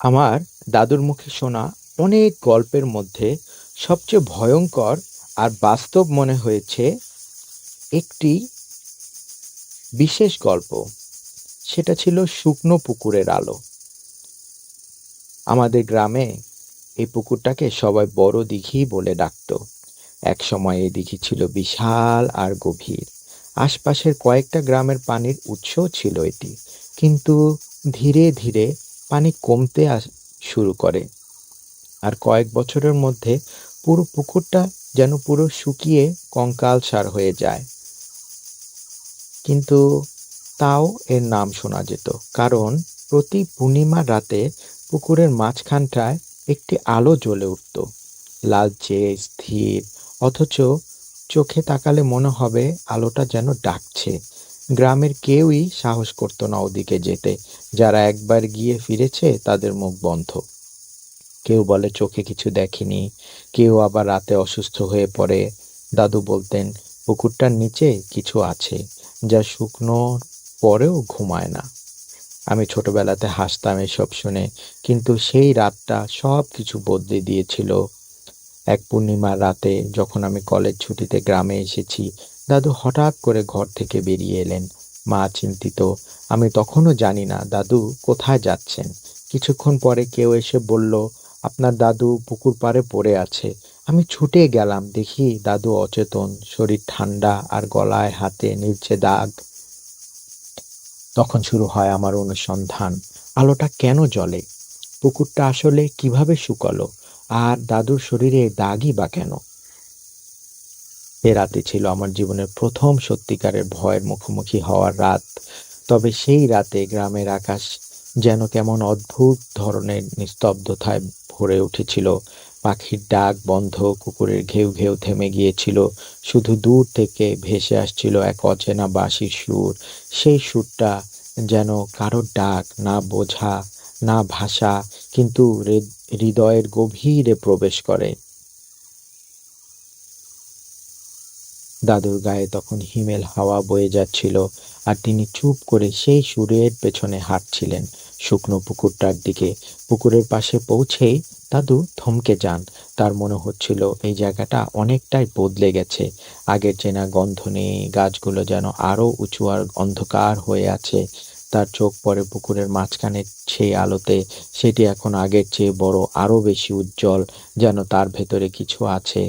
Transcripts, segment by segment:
আমার দাদুর মুখে শোনা অনেক গল্পের মধ্যে সবচেয়ে ভয়ঙ্কর আর বাস্তব মনে হয়েছে একটি বিশেষ গল্প। সেটা ছিল শুকনো পুকুরের আলো। আমাদের গ্রামে এই পুকুরটাকে সবাই বড় দিঘি বলে ডাকত। এক সময় এই দিঘি ছিল বিশাল আর গভীর। আশপাশের কয়েকটা গ্রামের পানির উৎসও ছিল এটি। কিন্তু ধীরে ধীরে পানি কমতে শুরু করে। আর কয়েক বছরের মধ্যে পুরো পুকুরটা যেন পুরো শুকিয়ে কঙ্কাল সার হয়ে যায়। কিন্তু তাও এর নাম শোনা যেত, কারণ প্রতি পূর্ণিমার রাতে পুকুরের মাঝখানটায় একটি আলো জ্বলে উঠত। লালচে, স্থির, অথচ চোখে তাকালে মনে হবে আলোটা যেন ডাকছে। গ্রামের কেউই সাহস করতো না ওদিকে যেতে। যারা একবার গিয়ে ফিরেছে, তাদের মুখ বন্ধ। কেউ বলে, চোখে কিছু দেখেনি। কেউ আবার রাতে অসুস্থ হয়ে পড়ে। দাদু বলতেন, পুকুরটার নিচে কিছু আছে, যা শুকনোর পরেও ঘুমায় না। আমি ছোটবেলাতে হাসতাম এসব শুনে, কিন্তু সেই রাতটা সব কিছু বদলে দিয়েছিল। এক পূর্ণিমার রাতে যখন আমি কলেজ ছুটিতে গ্রামে এসেছি দাদু হঠাৎ করে ঘর থেকে বেরিয়ে এলেন। মা চিন্তিত। আমি তখনও জানি না, দাদু কোথায় যাচ্ছেন? কিছুক্ষণ পরে কেউ এসে বলল, আপনার দাদু পুকুর পাড়ে পড়ে আছে। আমি ছুটে গেলাম, দেখি দাদু অচেতন, শরীর ঠান্ডা আর গলায় হাতে নীলচে দাগ। তখন শুরু হয় আমার অনুসন্ধান। আলোটা কেন জ্বলে? পুকুরটা আসলে কীভাবে শুকালো? আর দাদুর শরীরে দাগই বা কেন? এ রাতে ছিল আমার জীবনের প্রথম সত্যিকারের ভয়ের মুখোমুখি হওয়ার রাত। তবে সেই রাতে গ্রামের আকাশ যেন কেমন অদ্ভুত ধরনের নিস্তব্ধতায় ভরে উঠেছিল। পাখির ডাক বন্ধ, কুকুরের ঘেউ ঘেউ থেমে গিয়েছিল। শুধু দূর থেকে ভেসে আসছিল এক অচেনা বাঁশির সুর। সেই সুরটা যেন কারোর ডাক, না বোঝা, না ভাষা, কিন্তু হৃদয়ের গভীরে প্রবেশ করে। দাদুর গায়ে তখন হিমেল হাওয়া বয়ে যাচ্ছিল আর তিনি চুপ করে সেই সুরের পেছনে হাঁটছিলেন। শুকনো পুকুরটার দিকে, পুকুরের পাশে পৌঁছেই দাদু থমকে যান। তার মনে হচ্ছিল এই জায়গাটা অনেকটাই বদলে গেছে। আগের চেনা গন্ধ নেই, গাছগুলো যেন আরও উঁচু আর অন্ধকার হয়ে আছে। তার চোখ পড়ে পুকুরের মাঝখানে সেই আলোতে, সেটি এখন আগের চেয়ে বড় আরও বেশি উজ্জ্বল যেন তার ভেতরে কিছু আছে।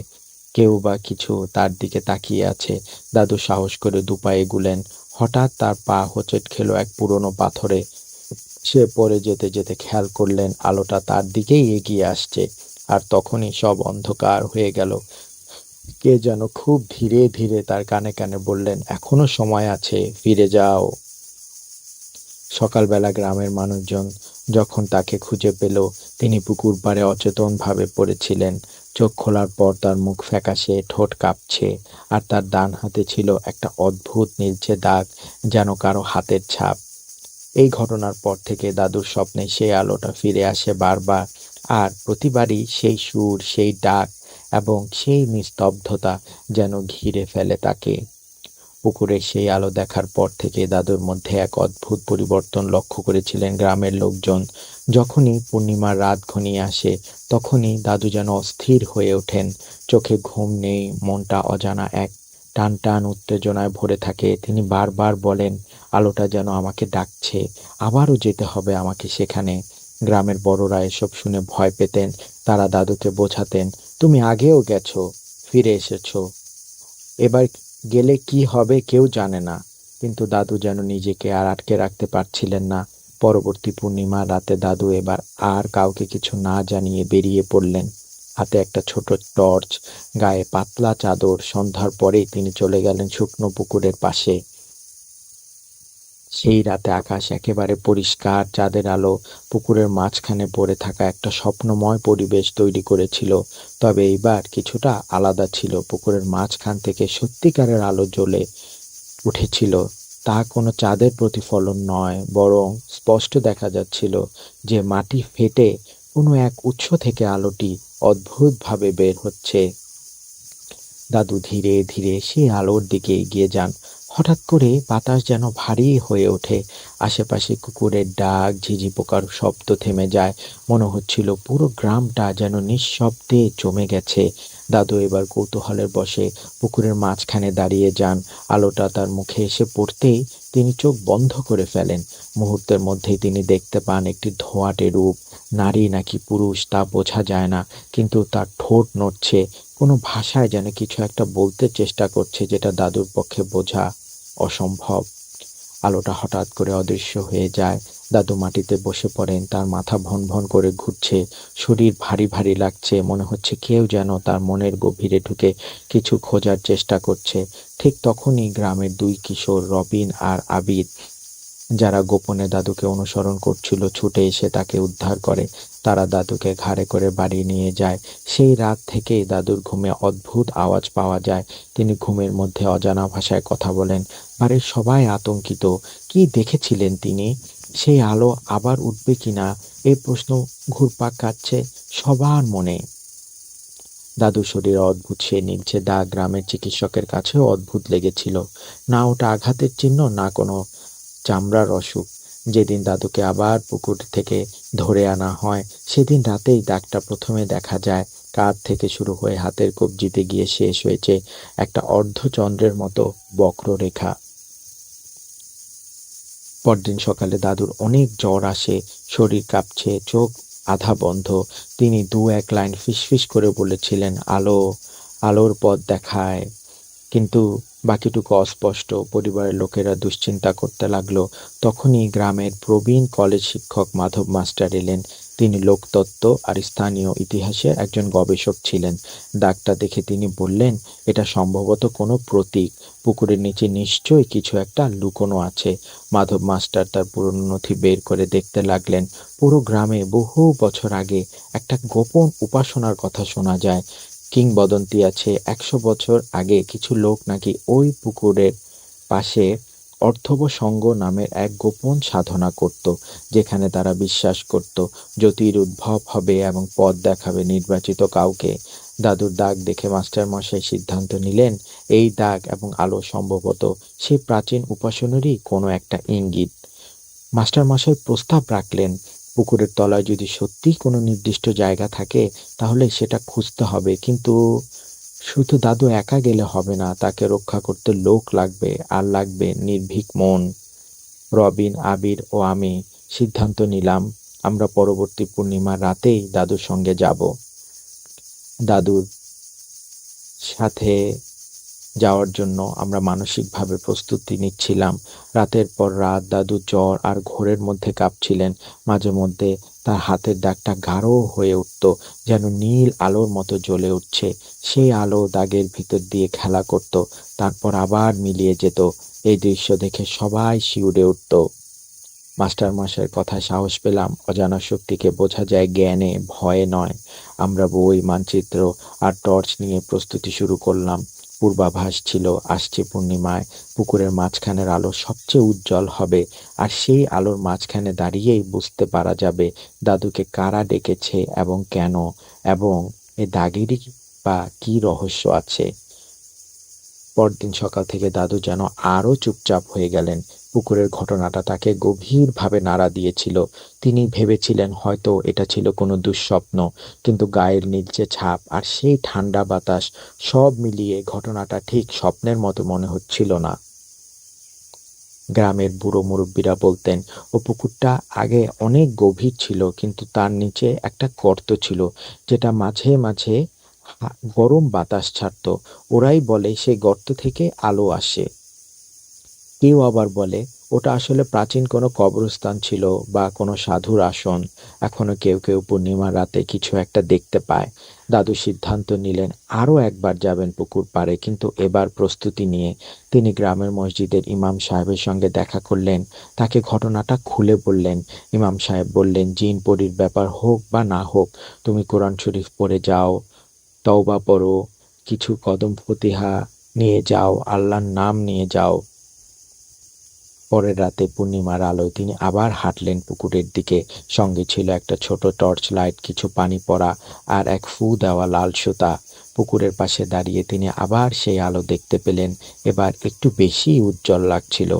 কেউ বা কিছু তার দিকে তাকিয়ে আছে। দাদু সাহস করে দুপায়ে এগুলেন হঠাৎ তার পা হোঁচট খেলো এক পুরনো পাথরে। সে পরে যেতে যেতে খেয়াল করলেন, আলোটা তার দিকেই এগিয়ে আসছে আর তখনই সব অন্ধকার হয়ে গেল। কে যেন খুব ধীরে ধীরে তার কানে কানে বললেন, এখনও সময় আছে, ফিরে যাও। সকালবেলা গ্রামের মানুষজন যখন তাকে খুঁজে পেল, তিনি পুকুর পাড়ে অচেতনভাবে পড়েছিলেন। চোখ খোলার পর তার মুখ ফ্যাকাশে, ঠোঁট কাঁপছে, আর তার ডান হাতে ছিল একটা অদ্ভুত নীলচে দাগ যেন কারও হাতের ছাপ। এই ঘটনার পর থেকে দাদুর স্বপ্নে সেই আলোটা ফিরে আসে বারবার, আর প্রতিবারই সেই সুর, সেই ডাক এবং সেই নিস্তব্ধতা যেন ঘিরে ফেলে তাকে। পুকুরের সেই আলো দেখার পর থেকে দাদুর মধ্যে এক অদ্ভুত পরিবর্তন লক্ষ্য করেছিলেন গ্রামের লোকজন। যখনই পূর্ণিমার রাত ঘনিয়ে আসে, তখনই দাদু যেন অস্থির হয়ে ওঠেন। চোখে ঘুম নেই, মনটা অজানা এক টান টান উত্তেজনায় ভরে থাকে। তিনি বারবার বলেন, আলোটা যেন আমাকে ডাকছে, আবারও যেতে হবে আমাকে সেখানে। গ্রামের বড়রা এসব শুনে ভয় পেতেন। তারা দাদুকে বোঝাতেন, তুমি আগেও গেছো, ফিরে এসেছ। এবার গেলে কি হবে কেউ জানে না। কিন্তু দাদু যেন নিজেকে আর আটকে রাখতে পারছিলেন না। পরবর্তী পূর্ণিমা রাতে দাদু এবার আর কাউকে কিছু না জানিয়ে বেরিয়ে পড়লেন। হাতে একটা ছোট টর্চ, গায়ে পাতলা চাদর, সন্ধ্যার পরেই তিনি চলে গেলেন শুকনো পুকুরের পাশে। সেই রাতে আকাশ একেবারে পরিষ্কার, চাঁদের আলো পুকুরের মাঝখানে পড়ে থাকা একটা স্বপ্নময় পরিবেশ তৈরি করেছিল। তবে এইবার কিছুটা আলাদা ছিল, পুকুরের মাঝখান থেকে সত্যিকারের আলো জ্বলে উঠেছিল। তা কোনো চাঁদের প্রতিফলন নয়, বরং স্পষ্ট দেখা যাচ্ছিল যে মাটি ফেটে কোনো এক উৎস থেকে আলোটি অদ্ভুতভাবে বের হচ্ছে। দাদু ধীরে ধীরে সেই আলোর দিকে এগিয়ে যান। হঠাৎ করে বাতাস যেন ভারী হয়ে ওঠে। আশেপাশে কুকুরের ডাক, ঝিঝি পোকার শব্দ থেমে যায়। মনে হচ্ছিল পুরো গ্রামটা যেন নিঃশব্দে জমে গেছে। দাদু এবার কৌতূহলের বসে পুকুরের মাঝখানে দাঁড়িয়ে যান। আলোটা তার মুখে এসে পড়তেই তিনি চোখ বন্ধ করে ফেলেন। মুহূর্তের মধ্যেই তিনি দেখতে পান একটি ধোঁয়াটে রূপ। নারী নাকি পুরুষ তা বোঝা যায় না, কিন্তু তার ঠোঁট নড়ছে। কোনো ভাষায় যেন কিছু একটা বলতে চেষ্টা করছে যেটা দাদুর পক্ষে বোঝা অসম্ভব। আলোটা হঠাৎ করে অদৃশ্য হয়ে যায়। দাদু মাটিতে বসে পড়েন, তার মাথা ভন ভন করে ঘুরছে। শরীর ভারী ভারী লাগছে, মনে হচ্ছে কেউ যেন তার মনের গভীরে ঢুকে কিছু খোঁজার চেষ্টা করছে। ঠিক তখনই গ্রামের দুই কিশোর রবিন আর আবিদ যারা গোপনে দাদুকে অনুসরণ করছিল ছুটে এসে তাকে উদ্ধার করে, তারা দাদুকে ঘাড়ে করে বাড়ি নিয়ে যায়। সেই রাত থেকেই দাদুর ঘুমে অদ্ভুত আওয়াজ পাওয়া যায়। তিনি ঘুমের মধ্যে অজানা ভাষায় কথা বলেন বাড়ির সবাই আতঙ্কিত। কি দেখেছিলেন তিনি? সেই আলো আবার উঠবে কিনা এই প্রশ্ন ঘুরপাক কাটছে সবার মনে। দাদু শরীরে অদ্ভুত সে নীলছে। দা গ্রামের চিকিৎসকের কাছেও অদ্ভুত লেগেছিল। না ওটা আঘাতের চিহ্ন, না কোনো চামড়ার অসুখ। যেদিন দাদুকে আবার পুকুর থেকে ধরে আনা হয়, সেদিন রাতেই দাগটা প্রথমে দেখা যায়। কাঁধ থেকে শুরু হয়ে হাতের কবজিতে গিয়ে শেষ হয়েছে একটা অর্ধচন্দ্রের মতো বক্ররেখা। পরদিন সকালে দাদুর অনেক জ্বর আসে, শরীর কাঁপছে, চোখ আধা বন্ধ। তিনি দু এক লাইন ফিসফিস করে বলেছিলেন, আলো, আলোর পথ দেখায়। কিন্তু বাকিটুকু অস্পষ্ট। পরিবারের লোকেরা দুশ্চিন্তা করতে লাগল। তখনই গ্রামের প্রবীণ কলেজ শিক্ষক মাধব মাস্টার এলেন। তিনি লোকতত্ত্ব আর স্থানীয় ইতিহাসের একজন গবেষক ছিলেন। দাগটা দেখে তিনি বললেন, এটা সম্ভবত কোনো প্রতীক। পুকুরের নিচে নিশ্চয়ই কিছু একটা লুকোনো আছে। মাধব মাস্টার তার পুরনো নথি বের করে দেখতে লাগলেন, পুরো গ্রামে বহু বছর আগে একটা গোপন উপাসনার কথা শোনা যায়। কিংবদন্তি আছে। একশো বছর আগে কিছু লোক নাকি ওই পুকুরের পাশে অর্থব সঙ্গ নামের এক গোপন সাধনা করত, যেখানে তারা বিশ্বাস করত, জ্যোতির উদ্ভব হবে এবং পথ দেখাবে নির্বাচিত কাউকে। দাদুর দাগ দেখে মাস্টার মশাই সিদ্ধান্ত নিলেন, এই দাগ এবং আলো সম্ভবত সে প্রাচীন উপাসনেরই কোনো একটা ইঙ্গিত। মাস্টার মশাই প্রস্তাব রাখলেন পুকুরের তলায় যদি সত্যিই কোনো নির্দিষ্ট জায়গা থাকে, তাহলে সেটা খুঁজতে হবে। কিন্তু শুধু দাদু একা গেলে হবে না, তাকে রক্ষা করতে লোক লাগবে, আর লাগবে নির্ভীক মন। রবিন, আবির ও আমি সিদ্ধান্ত নিলাম, আমরা পরবর্তী পূর্ণিমার রাতেই দাদুর সঙ্গে যাব। দাদুর সাথে যাওয়ার জন্য আমরা মানসিকভাবে প্রস্তুতি নিচ্ছিলাম। রাতের পর রাত দাদু জ্বর আর ঘোরের মধ্যে কাঁপছিলেন। মাঝে মধ্যে তার হাতের দাগটা গাঢ় হয়ে উঠত, যেন নীল আলোর মতো জ্বলে উঠছে। সেই আলো দাগের ভিতর দিয়ে খেলা করত, তারপর আবার মিলিয়ে যেত। এই দৃশ্য দেখে সবাই শিউরে উঠত। মাস্টার মশাইয়ের কথা সাহস পেলাম, অজানা শক্তিকে বোঝা যায় জ্ঞানে, ভয়ে নয়। আমরা বই, মানচিত্র আর টর্চ নিয়ে প্রস্তুতি শুরু করলাম। পূর্বাভাস ছিল, আসছে পূর্ণিমায়, পুকুরের মাঝখানের আলো সবচেয়ে উজ্জ্বল হবে, আর সেই আলোর মাঝখানে দাঁড়িয়েই বুঝতে পারা যাবে দাদুকে কারা ডেকেছে এবং কেন, এবং এ দাগেরই বা কি রহস্য আছে। পরদিন সকাল থেকে দাদু যেন আরও চুপচাপ হয়ে গেলেন। পুকুরের ঘটনাটা তাকে গভীরভাবে নাড়া দিয়েছিল। তিনি ভেবেছিলেন হয়তো এটা ছিল কোনো দুঃস্বপ্ন, কিন্তু গায়ের নীলচে ছাপ আর সেই ঠান্ডা বাতাস সব মিলিয়ে ঘটনাটা ঠিক স্বপ্নের মতো মনে হচ্ছিল না। গ্রামের বুড়ো মুরব্বীরা বলতেন, ও পুকুরটা আগে অনেক গভীর ছিল, কিন্তু তার নিচে একটা গর্ত ছিল, যেটা মাঝে মাঝে গরম বাতাস ছাড়ত। ওরাই বলে সেই গর্ত থেকে আলো আসে। কেউ আবার বলে, ওটা আসলে প্রাচীন কোনো কবরস্থান ছিল বা কোনো সাধুর আসন। এখনও কেউ কেউ পূর্ণিমার রাতে কিছু একটা দেখতে পায়। দাদু সিদ্ধান্ত নিলেন আরও একবার যাবেন পুকুর পাড়ে। কিন্তু এবার প্রস্তুতি নিয়ে তিনি গ্রামের মসজিদের ইমাম সাহেবের সঙ্গে দেখা করলেন। তাকে ঘটনাটা খুলে বললেন। ইমাম সাহেব বললেন, জিন পরির ব্যাপার হোক বা না হোক, তুমি কোরআন শরীফ পড়ে যাও, তওবা পড়ো, কিছু কদম ফতিহা নিয়ে যাও, আল্লাহর নাম নিয়ে যাও। পরের রাতে পূর্ণিমার আলোয় তিনি আবার হাঁটলেন পুকুরের দিকে। সঙ্গে ছিল একটা ছোট টর্চ লাইট, কিছু পানি পড়া আর এক ফু দেওয়া লাল সুতা। পুকুরের পাশে দাঁড়িয়ে তিনি আবার সেই আলো দেখতে পেলেন। এবার একটু বেশি উজ্জ্বল লাগছিল।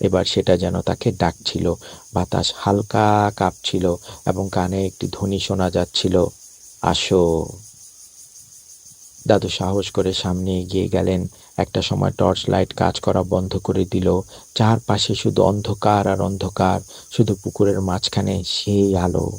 এবার সেটা যেন তাকে ডাকছিল। বাতাস হালকা কাঁপছিল এবং কানে একটি ধ্বনি শোনা যাচ্ছিল, আসো। দাদু সাহস করে সামনে এগিয়ে গেলেন। একটা সময় টর্চ লাইট কাজ করা বন্ধ করে দিল। চারপাশে শুধু অন্ধকার আর অন্ধকার, শুধু পুকুরের মাঝখানে সেই আলো।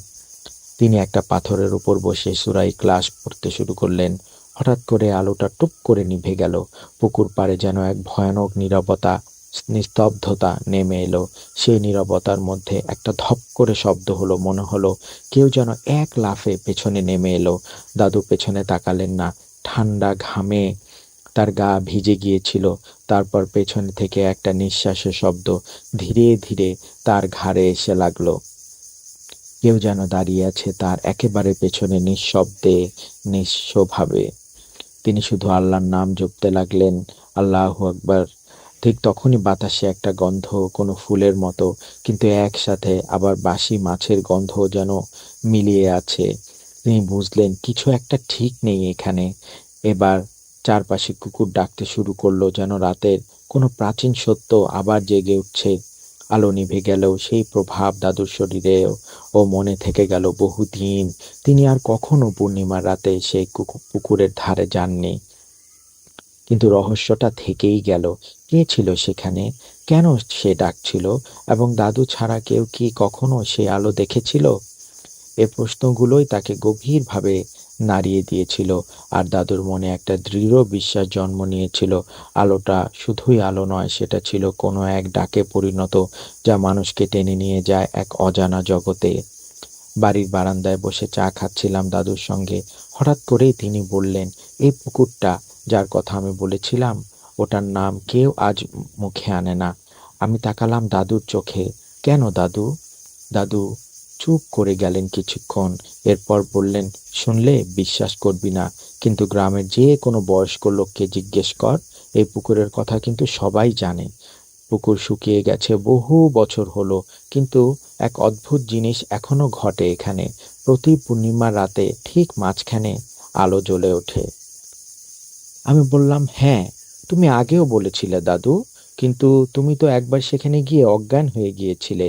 তিনি একটা পাথরের উপর বসে সুরাই ক্লাস পড়তে শুরু করলেন। হঠাৎ করে আলোটা টুপ করে নিভে গেল। পুকুর পাড়ে যেন এক ভয়ানক নীরবতা, নিস্তব্ধতা নেমে এলো। সেই নীরবতার মধ্যে একটা ধপ করে শব্দ হলো, মনে হলো কেউ যেন এক লাফে পেছনে নেমে এলো। দাদু পেছনে তাকালেন না। ঠান্ডা ঘামে তার গা ভিজে গিয়েছিল। তারপর পেছন থেকে একটা নিঃশ্বাসের শব্দ ধীরে ধীরে তার ঘাড়ে এসে লাগল। কেউ যেন দাঁড়িয়ে আছে তার একেবারে পেছনে নিঃশব্দে নিঃস্বভাবে তিনি শুধু আল্লাহর নাম জপতে লাগলেন, আল্লাহ আকবার। ঠিক তখনই বাতাসে একটা গন্ধ, কোনো ফুলের মতো, কিন্তু একসাথে আবার বাসি মাছের গন্ধ যেন মিলিয়ে আছে। তিনি বুঝলেন, কিছু একটা ঠিক নেই এখানে। এবার চারপাশে কুকুর ডাকতে শুরু করল যেন রাতের কোনো প্রাচীন সত্য আবার জেগে উঠছে। আলো নিভে গেলেও সেই প্রভাব দাদুর শরীরেও ও মনে থেকে গেল বহুদিন। তিনি আর কখনো পূর্ণিমার রাতে সেই পুকুরের ধারে যাননি। কিন্তু রহস্যটা থেকেই গেল, কে ছিল সেখানে? কেন সে ডাকছিল? এবং দাদু ছাড়া কেউ কি কখনো সে আলো দেখেছিল? এ প্রশ্নগুলোই তাকে গভীরভাবে নাড়িয়ে দিয়েছিল। আর দাদুর মনে একটা দৃঢ় বিশ্বাস জন্ম নিয়েছিল। আলোটা শুধুই আলো নয়, সেটা ছিল কোনো এক ডাকে পরিণত, যা মানুষকে টেনে নিয়ে যায় এক অজানা জগতে। বাড়ির বারান্দায় বসে চা খাচ্ছিলাম দাদুর সঙ্গে। হঠাৎ করেই তিনি বললেন এই পুকুরটা, যার কথা আমি বলেছিলাম, ওটার নাম কেউ আজ মুখে আনে না। আমি তাকালাম দাদুর চোখে। কেন দাদু? দাদু চুপ করে গেলেন কিছুক্ষণ। এরপর বললেন, শুনলে বিশ্বাস করবি না, কিন্তু গ্রামের যে কোনো বয়স্ক লোককে জিজ্ঞেস কর। এই পুকুরের কথা কিন্তু সবাই জানে। পুকুর শুকিয়ে গেছে, বহু বছর হলো, কিন্তু এক অদ্ভুত জিনিস এখনও ঘটে এখানে। প্রতি পূর্ণিমার রাতে ঠিক মাঝখানে আলো জ্বলে ওঠে। আমি বললাম হ্যাঁ তুমি আগেও বলেছিলে দাদু, কিন্তু তুমি তো একবার সেখানে গিয়ে অজ্ঞান হয়ে গিয়েছিলে।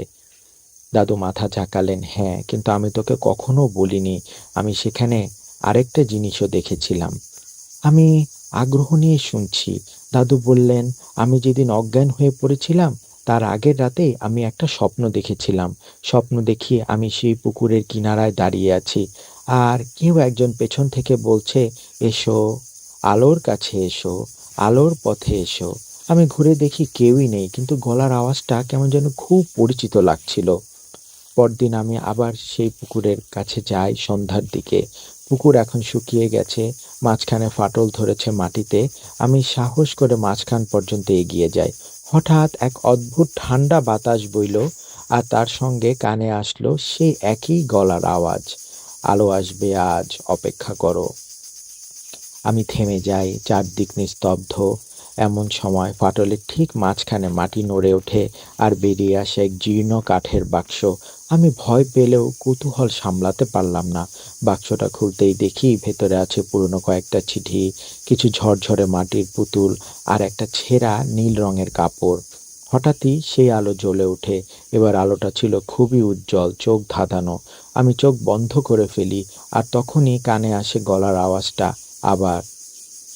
দাদু মাথা ঝাঁকালেন হ্যাঁ কিন্তু আমি তোকে কখনো বলিনি। আমি সেখানে আরেকটা জিনিসও দেখেছিলাম। আমি আগ্রহ নিয়ে শুনছি। দাদু বললেন, আমি যেদিন অজ্ঞান হয়ে পড়েছিলাম, তার আগের রাতে আমি একটা স্বপ্ন দেখেছিলাম। স্বপ্ন দেখিয়ে আমি সেই পুকুরের কিনারায় দাঁড়িয়ে আছি। আর কেউ একজন পেছন থেকে বলছে, এসো, আলোর কাছে এসো, আলোর পথে এসো। আমি ঘুরে দেখি কেউই নেই, কিন্তু গলার আওয়াজটা কেমন যেন খুব পরিচিত লাগছিল। পরদিন আমি আবার সেই পুকুরের কাছে যাই, সন্ধ্যার দিকে। পুকুর এখন শুকিয়ে গেছে, মাঝখানে ফাটল ধরেছে মাটিতে। আমি সাহস করে মাঝখান পর্যন্ত এগিয়ে যাই। হঠাৎ এক অদ্ভুত ঠান্ডা বাতাস বইল আর তার সঙ্গে কানে আসলো সেই একই গলার আওয়াজ। আলো আসবে আজ, অপেক্ষা করো। আমি থেমে যাই, চারদিক নিস্তব্ধ। এমন সময় ফাটলের ঠিক মাঝখানে মাটি নড়ে ওঠে আর বেরিয়ে আসে এক জীর্ণ কাঠের বাক্স। আমি ভয় পেলেও কৌতূহল সামলাতে পারলাম না। বাক্সটা খুলতেই দেখি ভেতরে আছে পুরনো কয়েকটা চিঠি, কিছু ঝরঝরে মাটির পুতুল আর একটা ছেঁড়া নীল রঙের কাপড়। হঠাৎই সেই আলো জ্বলে ওঠে। এবার আলোটা ছিল খুবই উজ্জ্বল, চোখ ধাঁধানো। আমি চোখ বন্ধ করে ফেলি আর তখনই কানে আসে গলার আওয়াজটা, আবার,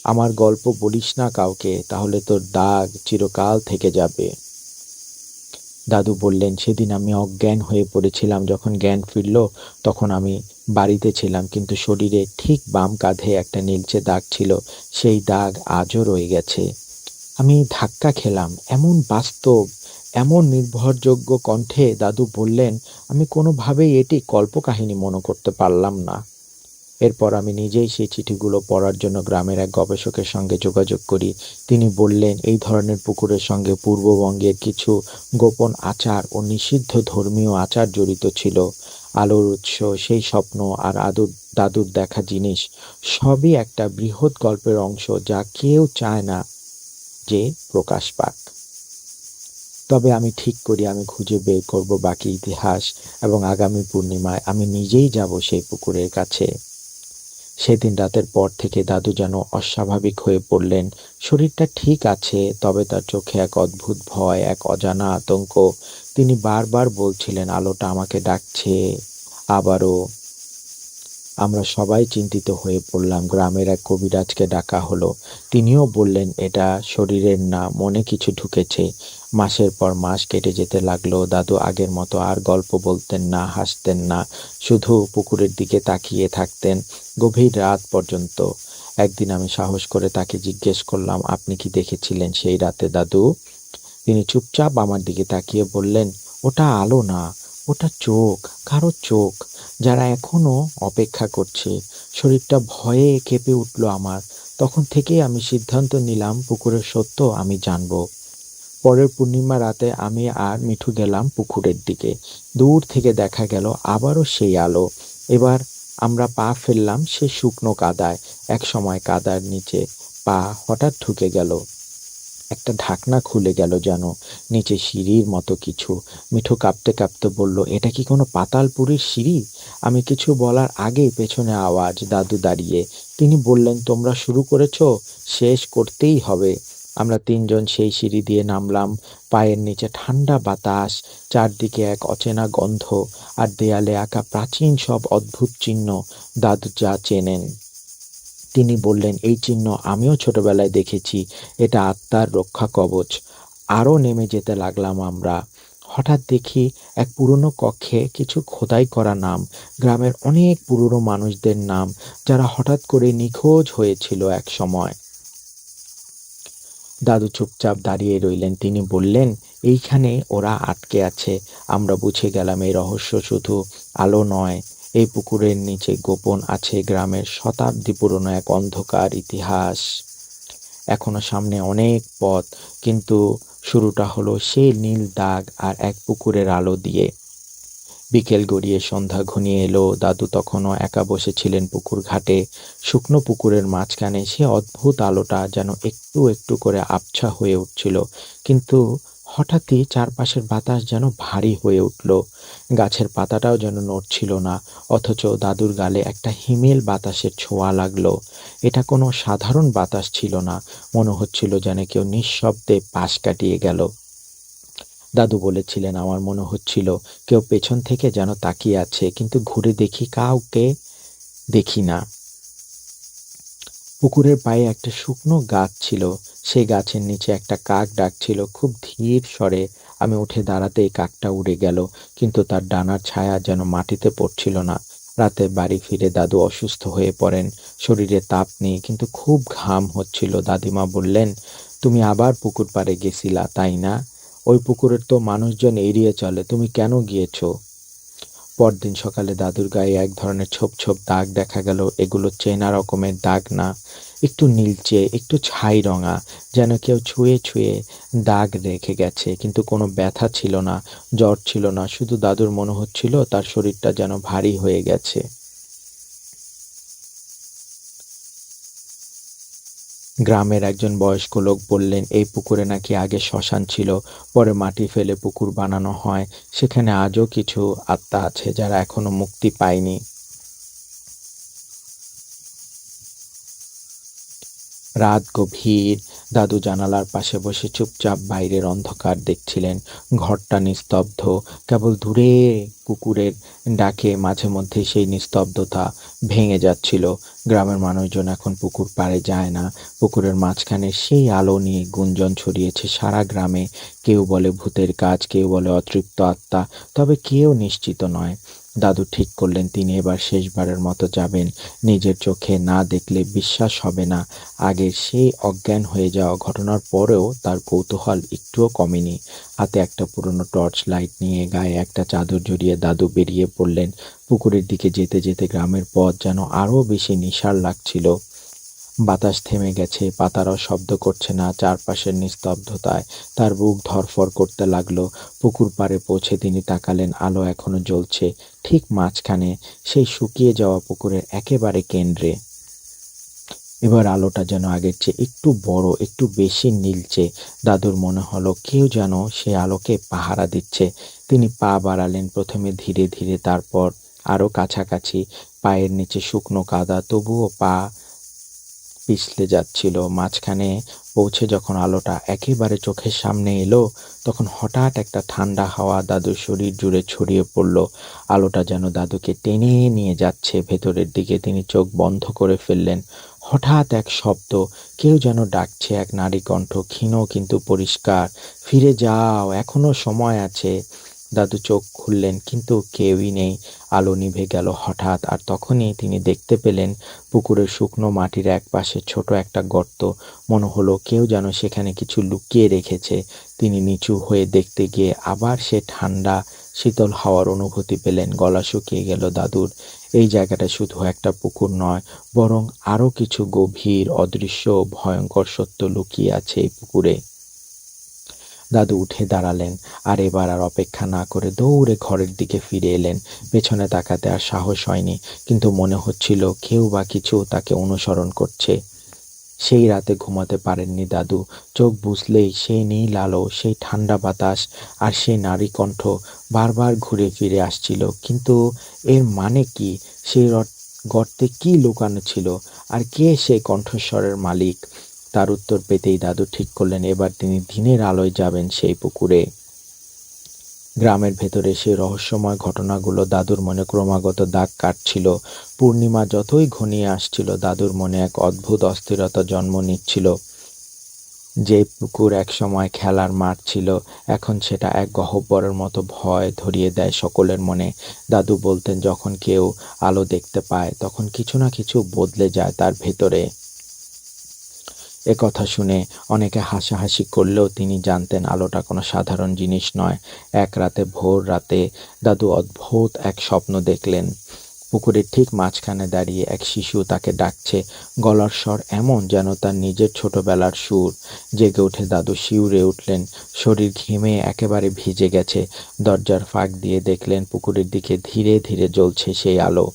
আমার গল্প বলিস না কাউকে, তাহলে তোর দাগ চিরকাল থেকে যাবে। দাদু বললেন, সেদিন আমি অজ্ঞান হয়ে পড়েছিলাম। যখন জ্ঞান ফিরল, তখন আমি বাড়িতে ছিলাম। কিন্তু শরীরে ঠিক বাম কাঁধে একটা নীলচে দাগ ছিল। সেই দাগ আজও রয়ে গেছে। আমি ধাক্কা খেলাম। এমন বাস্তব, এমন নির্ভরযোগ্য কণ্ঠে দাদু বললেন, আমি কোনোভাবেই এটি কল্পকাহিনী মনে করতে পারলাম না। এরপর আমি নিজেই সেই চিঠিগুলো পড়ার জন্য গ্রামের এক গবেষকের সঙ্গে যোগাযোগ করি। তিনি বললেন, এই ধরনের পুকুরের সঙ্গে পূর্ববঙ্গের কিছু গোপন আচার ও নিষিদ্ধ ধর্মীয় আচার জড়িত ছিল। আলোর উৎস, সেই স্বপ্ন আর আদুর, দাদুর দেখা জিনিস, সবই একটা বৃহৎ গল্পের অংশ যা কেউ চায় না যে প্রকাশ পাক। তবে আমি ঠিক করি, আমি খুঁজে বের করব বাকি ইতিহাস এবং আগামী পূর্ণিমায় আমি নিজেই যাব সেই পুকুরের কাছে। সেদিন রাতের পর থেকে দাদু যেন অস্বাভাবিক হয়ে পড়লেন। শরীরটা ঠিক আছে, তবে তার চোখে এক অদ্ভুত ভয়, এক অজানা আতঙ্ক। তিনি বারবার বলছিলেন, আলোটা আমাকে ডাকছে। আবারও, আমরা সবাই চিন্তিত হয়ে পড়লাম, গ্রামের এক কবিরাজকে ডাকা হলো। তিনিও বললেন, এটা শরীরের না, মনে কিছু ঢুকেছে। মাসের পর মাস কেটে যেতে লাগল। দাদু আগের মতো আর গল্প বলতেন না, হাসতেন না, শুধু পুকুরের দিকে তাকিয়ে থাকতেন গভীর রাত পর্যন্ত। একদিন আমি সাহস করে তাকে জিজ্ঞেস করলাম, আপনি কি দেখেছিলেন সেই রাতে, দাদু? তিনি চুপচাপ আমার দিকে তাকিয়ে বললেন, ওটা আলো না, ওটা চোখ, কারও চোখ, যারা এখনও অপেক্ষা করছে। শরীরটা ভয়ে কেঁপে উঠল আমার। তখন থেকেই আমি সিদ্ধান্ত নিলাম, পুকুরের সত্য আমি জানব। পরের পূর্ণিমা রাতে আমি আর মিঠু গেলাম পুকুরের দিকে। দূর থেকে দেখা গেল আবারও সেই আলো। এবার আমরা পা ফেললাম সে শুকনো কাদায়। এক সময় কাদার নিচে পা হঠাৎ ঢুকে গেল। একটা ঢাকনা খুলে গেল যেন, নিচে সিঁড়ির মতো কিছু। মিঠু কাঁপতে কাঁপতে বলল, এটা কি কোনো পাতালপুরীর সিঁড়ি? আমি কিছু বলার আগেই পেছনে আওয়াজ দাদু দাঁড়িয়ে, তিনি বললেন তোমরা শুরু করেছ, শেষ করতেই হবে। আমরা তিনজন সেই সিঁড়ি দিয়ে নামলাম। পায়ের নিচে ঠান্ডা বাতাস, চারদিকে এক অচেনা গন্ধ, আর দেয়ালে আঁকা প্রাচীন সব অদ্ভুত চিহ্ন দাদু যা চেনেন। তিনি বললেন, এই চিহ্ন আমিও ছোটবেলায় দেখেছি। এটা আত্মার রক্ষা কবচ। আরও নেমে যেতে লাগলাম আমরা। হঠাৎ দেখি এক পুরনো কক্ষে কিছু খোদাই করা নাম, গ্রামের অনেক পুরনো মানুষদের নাম, যারা হঠাৎ করে নিখোঁজ হয়েছিল এক সময়। দাদু চুপচাপ দাঁড়িয়ে রইলেন। তিনি বললেন, এইখানে ওরা আটকে আছে। আমরা বুঝে গেলাম এই রহস্য শুধু আলো নয়। এই পুকুরের নিচে গোপন আছে গ্রামের শতাব্দী পুরনো এক অন্ধকার ইতিহাস। এখনও সামনে অনেক পথ, কিন্তু শুরুটা হলো সেই নীল দাগ আর এক পুকুরের আলো দিয়ে। বিকেল গড়িয়ে সন্ধ্যা ঘনিয়ে এলো। দাদু তখনও একা বসেছিলেন পুকুর ঘাটে। শুকনো পুকুরের মাঝখানে সে অদ্ভুত আলোটা যেন একটু একটু করে আবছা হয়ে উঠছিল। কিন্তু হঠাৎই চারপাশের বাতাস যেন ভারী হয়ে উঠল। গাছের পাতাটাও যেন নড়ছিল না, অথচ দাদুর গালে একটা হিমেল বাতাসের ছোঁয়া লাগল। এটা কোনো সাধারণ বাতাস ছিল না। মনে হচ্ছিল যেন কেউ নিঃশব্দে পাশ কাটিয়ে গেল। দাদু বলেছিলেন, আমার মনে হচ্ছিল কেউ পেছন থেকে যেন তাকিয়ে আছে, কিন্তু ঘুরে দেখি কাউকে দেখি না। পুকুরের পায়ে একটা শুকনো গাছ ছিল। সেই গাছের নিচে একটা কাক ডাকছিল, খুব ধীর স্বরে। আমি উঠে দাঁড়াতেই কাকটা উড়ে গেল, কিন্তু তার ডানার ছায়া যেন মাটিতে পড়ছিল না। রাতে বাড়ি ফিরে দাদু অসুস্থ হয়ে পড়েন। শরীরে তাপ নেই, কিন্তু খুব ঘাম হচ্ছিল। দাদিমা বললেন, তুমি আবার পুকুর পাড়ে গেছিলা, তাই না? ওই পুকুরের তো মানুষজন এড়িয়ে চলে, তুমি কেন গিয়েছো? পরদিন সকালে দাদুর গায়ে এক ধরনের ছোপ ছোপ দাগ দেখা গেল, এগুলো চেনা রকমের দাগ না, একটু নীলচে, একটু ছাই রঙা, যেন কেউ ছুঁয়ে ছুঁয়ে দাগ রেখে গেছে, কিন্তু কোনো ব্যথা ছিল না, জ্বর ছিল না, শুধু দাদুর মনে হচ্ছিল তার শরীরটা যেন ভারী হয়ে গেছে। গ্রামের একজন বয়স্ক লোক বললেন, এই পুকুরে নাকি আগে শ্মশান ছিল, পরে মাটি ফেলে পুকুর বানানো হয়। সেখানে আজও কিছু আত্মা আছে যারা এখনও মুক্তি পায়নি। রাত গভীর। দাদু জানালার পাশে বসে চুপচাপ বাইরের অন্ধকার দেখছিলেন। ঘরটা নিস্তব্ধ, কেবল দূরে কুকুরের ডাকে মাঝে মধ্যে সেই নিস্তব্ধতা ভেঙে যাচ্ছিল। গ্রামের মানুষজন এখন পুকুর পাড়ে যায় না। পুকুরের মাঝখানে সেই আলো নিয়ে গুঞ্জন ছড়িয়েছে সারা গ্রামে। কেউ বলে ভূতের কাজ, কেউ বলে অতৃপ্ত আত্মা, তবে কেউ নিশ্চিত নয়। দাদু ঠিক করলেন, তিনি এবার শেষবারের মতো যাবেন। নিজের চোখে না দেখলে বিশ্বাস হবে না। আগে সেই অজ্ঞান হয়ে যাওয়া ঘটনার পরেও তার কৌতূহল একটুও কমেনি। হাতে একটা পুরনো টর্চ লাইট নিয়ে গায়ে একটা চাদর জড়িয়ে দাদু বেরিয়ে পড়লেন। পুকুরের দিকে যেতে যেতে গ্রামের পথ যেন আরও বেশি নিশার লাগছিল। বাতাস থেমে গেছে পাতারাও শব্দ করছে না চারপাশের নিস্তব্ধতায়। তার বুক ধরফর করতে লাগল। পুকুর পাড়ে পৌঁছে তিনি তাকালেন, আলো এখনও জ্বলছে। ঠিক মাঝখানে, সেই শুকিয়ে যাওয়া পুকুরের একেবারে কেন্দ্রে। এবার আলোটা যেন আগের চেয়ে একটু বড়, একটু বেশি নীলচে। দাদুর মনে হলো, কেউ যেন সে আলোকে পাহারা দিচ্ছে। তিনি পা বাড়ালেন প্রথমে ধীরে ধীরে, তারপর আরও কাছাকাছি। পায়ের নিচে শুকনো কাদা, তবুও পা পিছলে যাচ্ছিল। মাঝখানে পৌঁছে যখন আলোটা একেবারে চোখের সামনে এলো, তখন হঠাৎ একটা ঠান্ডা হাওয়া দাদুর শরীর জুড়ে ছড়িয়ে পড়ল। আলোটা যেন দাদুকে টেনে নিয়ে যাচ্ছে। ভেতরের দিকে তিনি চোখ বন্ধ করে ফেললেন। হঠাৎ এক শব্দ, কেউ যেন ডাকছে, এক নারী কণ্ঠ ক্ষীণ কিন্তু পরিষ্কার। ফিরে যাও, এখনও সময় আছে। দাদু চোখ খুললেন, কিন্তু কেউই নেই। আলো নিভে গেল হঠাৎ, আর তখনই তিনি দেখতে পেলেন পুকুরের শুকনো মাটির এক পাশে ছোট একটা গর্ত। মনে হলো কেউ যেন সেখানে কিছু লুকিয়ে রেখেছে। তিনি নিচু হয়ে দেখতে গিয়ে আবার সে ঠান্ডা, শীতল হাওয়ার অনুভূতি পেলেন। গলা শুকিয়ে গেল দাদুর। এই জায়গাটা শুধু একটা পুকুর নয়, বরং আরও কিছু গভীর, অদৃশ্য ভয়ঙ্কর সত্য লুকিয়ে আছে এই পুকুরে। দাদু উঠে দাঁড়ালেন আর এবার আর অপেক্ষা না করে দৌড়ে ঘরের দিকে ফিরে এলেন। পেছনে তাকাতে আর সাহস হয়নি, কিন্তু মনে হচ্ছিল কেউ বা কিছু তাকে অনুসরণ করছে। সেই রাতে ঘুমাতে পারেননি দাদু। চোখ বুঝলেই সেই নীল আলো, সেই ঠান্ডা বাতাস আর সেই নারী কণ্ঠ বারবার ঘুরে ফিরে আসছিল। কিন্তু এর মানে কি? সেই গর্তে কি লুকানো ছিল? আর কে সেই কণ্ঠস্বরের মালিক? তার উত্তর পেতেই দাদু ঠিক করলেন, এবার তিনি দিনের আলোয় যাবেন সেই পুকুরে। গ্রামের ভেতরে সেই রহস্যময় ঘটনাগুলো দাদুর মনে ক্রমাগত দাগ কাটছিল। পূর্ণিমা যতই ঘনিয়ে আসছিল, দাদুর মনে এক অদ্ভুত অস্থিরতা জন্ম নিচ্ছিল। যে পুকুর এক সময় খেলার মাঠ ছিল, এখন সেটা এক গহ্বরের মতো ভয় ধরিয়ে দেয় সকলের মনে। দাদু বলতেন, যখন কেউ আলো দেখতে পায়, তখন কিছু না কিছু বদলে যায় তার ভেতরে। এ কথা শুনে অনেকে হাসাহাসি করলেও তিনি জানতেন আলোটা কোনো সাধারণ জিনিস নয়। এক রাতে, ভোর রাতে দাদু অদ্ভুত এক স্বপ্ন দেখলেন। পুকুরের ঠিক মাঝখানে দাঁড়িয়ে এক শিশু তাকে ডাকছে। গলার স্বর এমন যেন তার নিজের ছোটবেলার সুর। জেগে উঠে দাদু শিউরে উঠলেন। শরীর ঘেমে একেবারে ভিজে গেছে। দরজার ফাঁক দিয়ে দেখলেন পুকুরের দিকে ধীরে ধীরে জ্বলছে সেই আলো।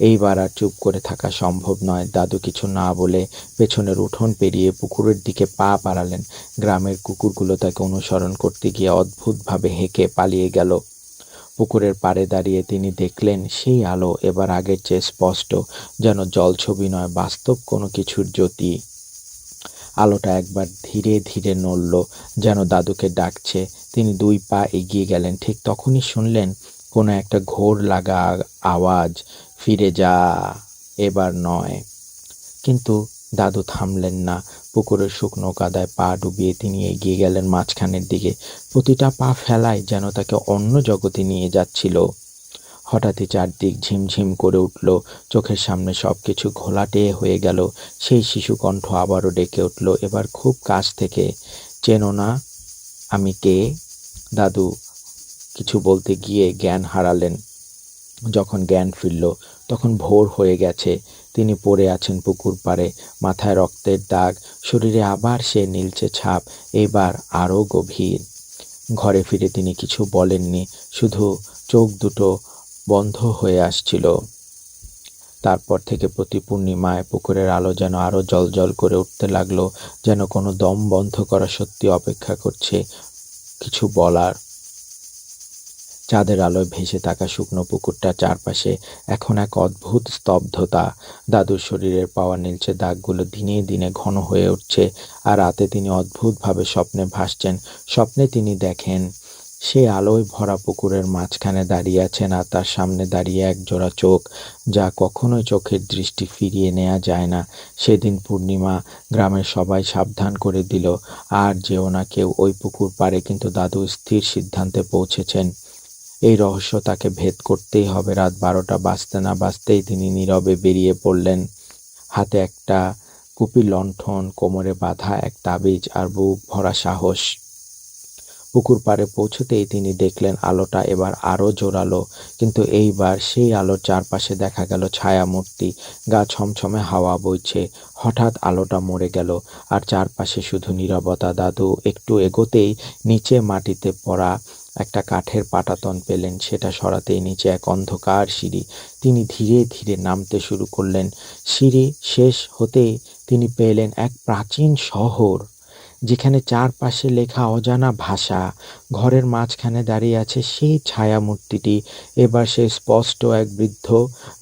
এইবার আর চুপ করে থাকা সম্ভব নয়। দাদু কিছু না বলে পেছনের উঠোন পেরিয়ে পুকুরের দিকে পা বাড়ালেন। গ্রামের কুকুরগুলো তাকে অনুসরণ করতে গিয়ে অদ্ভুতভাবে হেঁকে পালিয়ে গেল। পুকুরের পাড়ে দাঁড়িয়ে তিনি দেখলেন, সেই আলো এবার আগের চেয়ে স্পষ্ট, যেন জলছবি নয়, বাস্তব কোনো কিছুর জ্যোতি। আলোটা একবার ধীরে ধীরে নড়ল, যেন দাদুকে ডাকছে। তিনি দুই পা এগিয়ে গেলেন, ঠিক তখনই শুনলেন কোনো একটা ঘোর লাগা আওয়াজ। ফিরে যা, এবার নয়। কিন্তু দাদু থামলেন না। পুকুরের শুকনো কাদায় পা ডুবিয়ে তিনি এগিয়ে গেলেন মাঝখানের দিকে। প্রতিটা পা ফেলায় যেন তাকে অন্য জগতে নিয়ে যাচ্ছিল। হঠাৎই চারদিক ঝিমঝিম করে উঠল। চোখের সামনে সব কিছু ঘোলাটে হয়ে গেল। সেই শিশু কণ্ঠ আবারও ডেকে উঠল, এবার খুব কাছ থেকে। চেনো না আমি কে? দাদু কিছু বলতে গিয়ে জ্ঞান হারালেন। যখন জ্ঞান ফিরল, তখন ভোর হয়ে গেছে। তিনি পড়ে আছেন পুকুর পাড়ে। মাথায় রক্তের দাগ, শরীরে আবার সে নীলচে ছাপ, এবার আরও গভীর। ঘরে ফিরে তিনি কিছু বলেননি, শুধু চোখ দুটো বন্ধ হয়ে আসছিল। তারপর থেকে প্রতি পূর্ণিমায় পুকুরের আলো যেন আরও জল করে উঠতে লাগল, যেন কোনো দম বন্ধ করা সত্যি অপেক্ষা করছে কিছু বলার। চাঁদের আলোয় ভেসে থাকা শুকনো পুকুরটার চারপাশে এখন এক অদ্ভুত স্তব্ধতা। দাদুর শরীরের পাওয়া নীলচে দাগগুলো দিনে দিনে ঘন হয়ে উঠছে আর রাতে তিনি অদ্ভুতভাবে স্বপ্নে ভাসছেন। স্বপ্নে তিনি দেখেন, সে আলোয় ভরা পুকুরের মাঝখানে দাঁড়িয়ে আছেন আর তার সামনে দাঁড়িয়ে এক জোড়া চোখ, যা কখনোই চোখের দৃষ্টি ফিরিয়ে নেওয়া যায় না। সেদিন পূর্ণিমা গ্রামের সবাই সাবধান করে দিল, আর যেও না কেউ ওই পুকুর পারে কিন্তু দাদু স্থির সিদ্ধান্তে পৌঁছেছেন। এই রহস্য তাকে ভেদ করতেই হবে। রাত বারোটা বাজতে না বাজতেই তিনি নীরবে বেরিয়ে পড়লেন। হাতে একটা কুপি লণ্ঠন, কোমরে বাঁধা এক তাবিজ আর বুক ভরা সাহস। পুকুর পাড়ে পৌঁছতেই তিনি দেখলেন আলোটা এবার আরও জোরালো, কিন্তু এইবার সেই আলোর চারপাশে দেখা গেল ছায়ামূর্তি। গা ছমছমে হাওয়া বইছে। হঠাৎ আলোটা মরে গেল আর চারপাশে শুধু নীরবতা। দাদু একটু এগোতেই নিচে মাটিতে পড়া একটা কাঠের পাটাতন পেলেন, সেটা সরাতেই নিচে এক অন্ধকার সিঁড়ি। তিনি ধীরে ধীরে নামতে শুরু করলেন। সিঁড়ি শেষ হতেই তিনি পেলেন এক প্রাচীন শহর, যেখানে চারপাশে লেখা অজানা ভাষা। ঘরের মাঝখানে দাঁড়িয়ে আছে সেই ছায়া মূর্তিটি এবার সে স্পষ্ট এক বৃদ্ধ,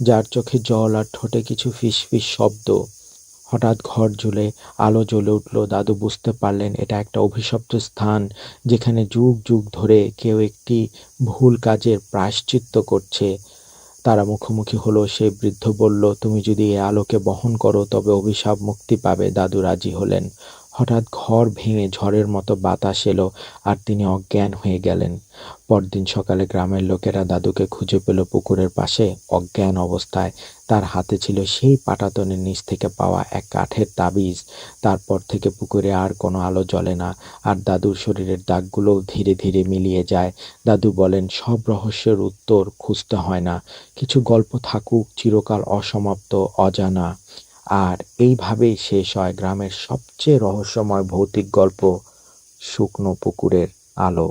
যার চোখে জল আর ঠোঁটে কিছু ফিসফিস শব্দ। হঠাৎ ঘর জ্বলে, আলো জ্বলে উঠল। দাদু বুঝতে পারলেন, এটা একটা অভিশপ্ত স্থান, যেখানে যুগ যুগ ধরে কেউ একটি ভুল কাজের প্রায়শ্চিত্ত করছে। তারা মুখোমুখি হলো সেই বৃদ্ধ বলল, তুমি যদি এ আলোকে বহন করো, তবে অভিশাপ মুক্তি পাবে। দাদু রাজি হলেন। হঠাৎ ঘর ভেঙে ঝড়ের মতো বাতাস এলো আর তিনি অজ্ঞান হয়ে গেলেন। পরদিন সকালে গ্রামের লোকেরা দাদুকে খুঁজে পেল পুকুরের পাশে। অজ্ঞান অবস্থায় তার হাতে ছিল সেই পাটাতনের নিচ থেকে পাওয়া এক কাঠের তাবিজ। তারপর থেকে পুকুরে আর কোনো আলো জ্বলে না আর দাদুর শরীরের দাগগুলোও ধীরে ধীরে মিলিয়ে যায়। দাদু বলেন, সব রহস্যের উত্তর খুঁজতে হয় না। কিছু গল্প থাকুক, চিরকাল অসমাপ্ত, অজানা। আর এইভাবেই শেষ হয় গ্রামের সবচেয়ে রহস্যময় ভৌতিক গল্প শুকনো পুকুরের আলো।